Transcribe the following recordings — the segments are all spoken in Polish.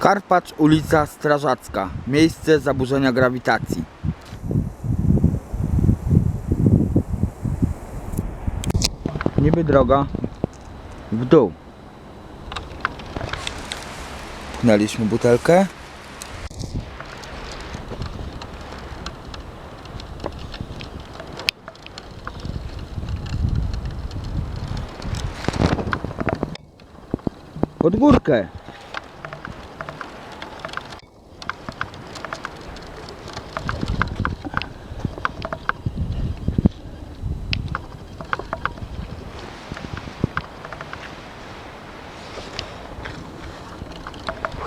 Karpacz, ulica Strażacka. Miejsce zaburzenia grawitacji. Niby droga w dół. Pchnęliśmy butelkę. Pod górkę.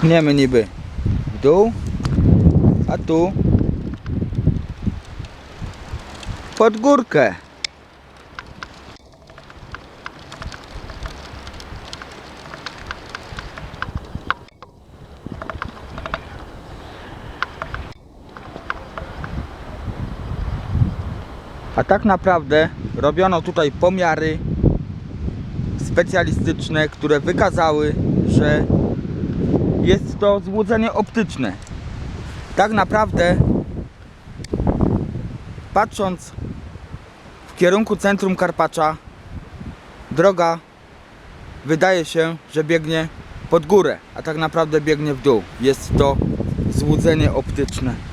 Pchniemy niby w dół, a tu pod górkę. A tak naprawdę robiono tutaj pomiary specjalistyczne, które wykazały, że jest to złudzenie optyczne. Tak naprawdę, patrząc w kierunku centrum Karpacza, droga wydaje się, że biegnie pod górę, a tak naprawdę biegnie w dół. Jest to złudzenie optyczne.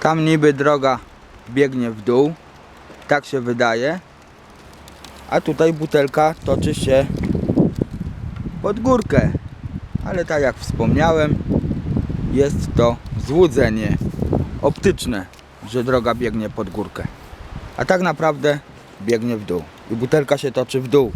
Tam niby droga biegnie w dół, tak się wydaje, a tutaj butelka toczy się pod górkę. Ale tak jak wspomniałem, jest to złudzenie optyczne, że droga biegnie pod górkę. A tak naprawdę biegnie w dół i butelka się toczy w dół.